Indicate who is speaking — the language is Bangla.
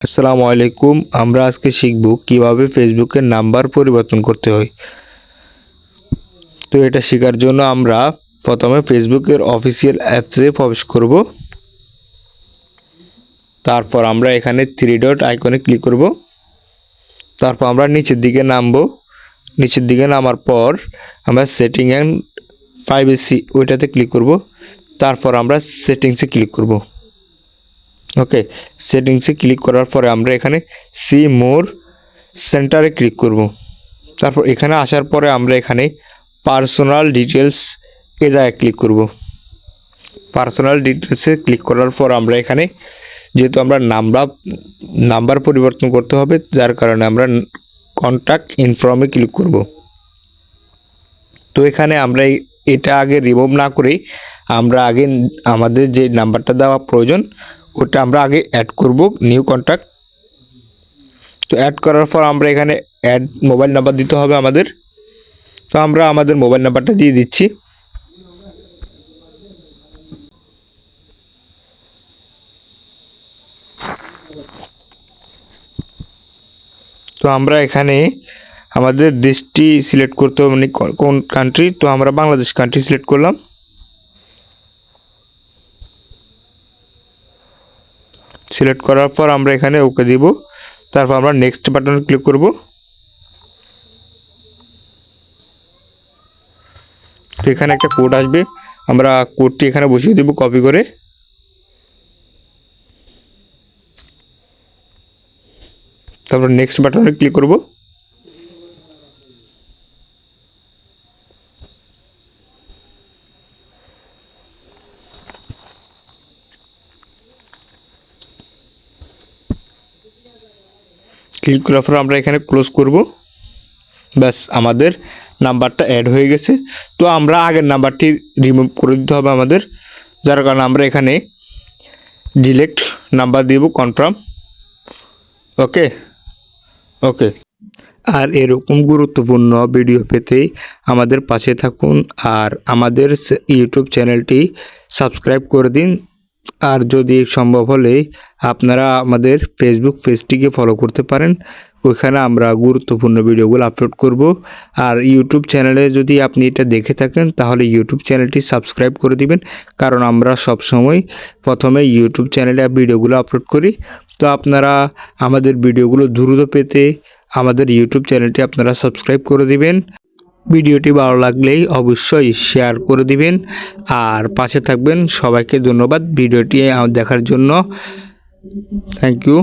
Speaker 1: আসসালামু আলাইকুম। আমরা আজকে শিখব কীভাবে ফেসবুকের নাম্বার পরিবর্তন করতে হয়। তো এটা শেখার জন্য আমরা প্রথমে ফেসবুকের অফিসিয়াল অ্যাপসে প্রবেশ করব। তারপর আমরা এখানে থ্রি ডট আইকনে ক্লিক করব। তারপর আমরা নিচের দিকে নামবো। নিচের দিকে নামার পর আমরা সেটিং অ্যান্ড প্রাইভেসি ওইটাতে ক্লিক করব। তারপর আমরা সেটিংসে ক্লিক করব। ওকে সেটিংসে ক্লিক করার পরে আমরা এখানে সি মোর সেন্টারে ক্লিক করব। তারপর এখানে আসার পরে আমরা এখানে পার্সোনাল ডিটেলস এ জায়গায় ক্লিক করব। পার্সোনাল ডিটেলসে ক্লিক করার পর আমরা এখানে যেহেতু আমরা নাম্বার নাম্বার পরিবর্তন করতে হবে, যার কারণে আমরা কন্ট্যাক্ট ইনফর্মে ক্লিক করব। তো এখানে আমরা এটা আগে রিমুভ না করেই আমরা আগে আমাদের যে নাম্বারটা দেওয়া প্রয়োজন ওটা আমরা আগে অ্যাড করব নিউ কন্ট্যাক্ট তো অ্যাড করার পর আমরা এখানে অ্যাড মোবাইল নাম্বার দিতে হবে আমাদের। তো আমরা আমাদের মোবাইল নাম্বারটা দিয়ে দিচ্ছি। তো আমরা এখানে আমাদের দেশটি সিলেক্ট করতে হবে মানে কোন কান্ট্রি তো আমরা বাংলাদেশ কান্ট্রি সিলেক্ট করলাম। সিলেক্ট করার পর আমরা এখানে ওকে দিব। তারপর আমরা নেক্সট বাটন ক্লিক করব। তো এখানে একটা কোড আসবে। আমরা কোডটি এখানে বসিয়ে দিব কপি করে। তারপর নেক্সট বাটনে ক্লিক করব। ক্লিক করার পর আমরা এখানে ক্লোজ করব। ব্যাস, আমাদের নাম্বারটা অ্যাড হয়ে গেছে। তো আমরা আগের নাম্বারটি রিমুভ করে দিতে হবে আমাদের। যার কারণে আমরা এখানে ডিলেক্ট নাম্বার দিব কনফার্ম ওকে ওকে আর এরকম গুরুত্বপূর্ণ ভিডিও পেতে আমাদের পাশে থাকুন। আর আমাদের ইউটিউব চ্যানেলটি সাবস্ক্রাইব করে দিন। আর যদি সম্ভব হলে আপনারা আমাদের ফেসবুক পেজটিকে ফলো করতে পারেন। ওইখানে আমরা গুরুত্বপূর্ণ ভিডিওগুলো আপলোড করব। আর ইউটিউব চ্যানেলে যদি আপনি এটা দেখে থাকেন, তাহলে ইউটিউব চ্যানেলটি সাবস্ক্রাইব করে দিবেন। কারণ আমরা সব সময় প্রথমে ইউটিউব চ্যানেলে ভিডিওগুলো আপলোড করি। তো আপনারা আমাদের ভিডিওগুলো দ্রুত পেতে আমাদের ইউটিউব চ্যানেলটি আপনারা সাবস্ক্রাইব করে দিবেন। ভিডিওটি ভালো লাগলেই অবশ্যই শেয়ার করে দিবেন। আর পাশে থাকবেন। সবাইকে ধন্যবাদ ভিডিওটি দেখার জন্য। Thank you